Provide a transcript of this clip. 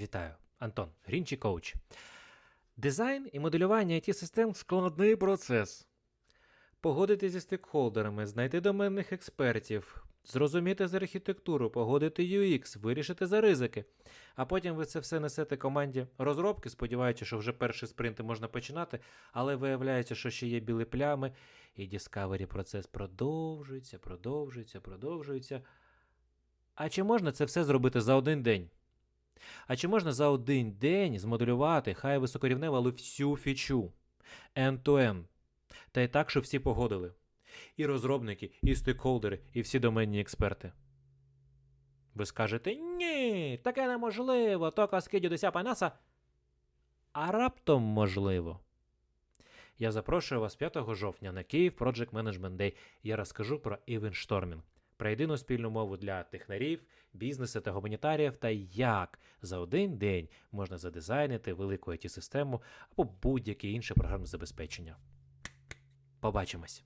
Вітаю, Антон, Грінчі коуч. Дизайн і моделювання it систем складний процес. Погодити зі стейкхолдерами, знайти доменних експертів, зрозуміти за архітектуру, погодити UX, вирішити за ризики. А потім ви це все несете команді розробки, сподіваючись, що вже перші спринти можна починати, але виявляється, що ще є білі плями, і Discovery процес продовжується, продовжується, продовжується. А чи можна це все зробити за один день? А чи можна за один день змоделювати хай високорівневу, але всю фічу end-to-end? Та й так, що всі погодили. І розробники, і стейкхолдери, і всі доменні експерти. Ви скажете ні, таке неможливо, то казки дідуся Панаса. А раптом можливо. Я запрошую вас 5 жовтня на Київ Project Management Day. Я розкажу про івенштормінг, про єдину спільну мову для технарів, бізнесу та гуманітаріїв та як за один день можна задизайнити велику it систему або будь-яке інше програмне забезпечення. Побачимось!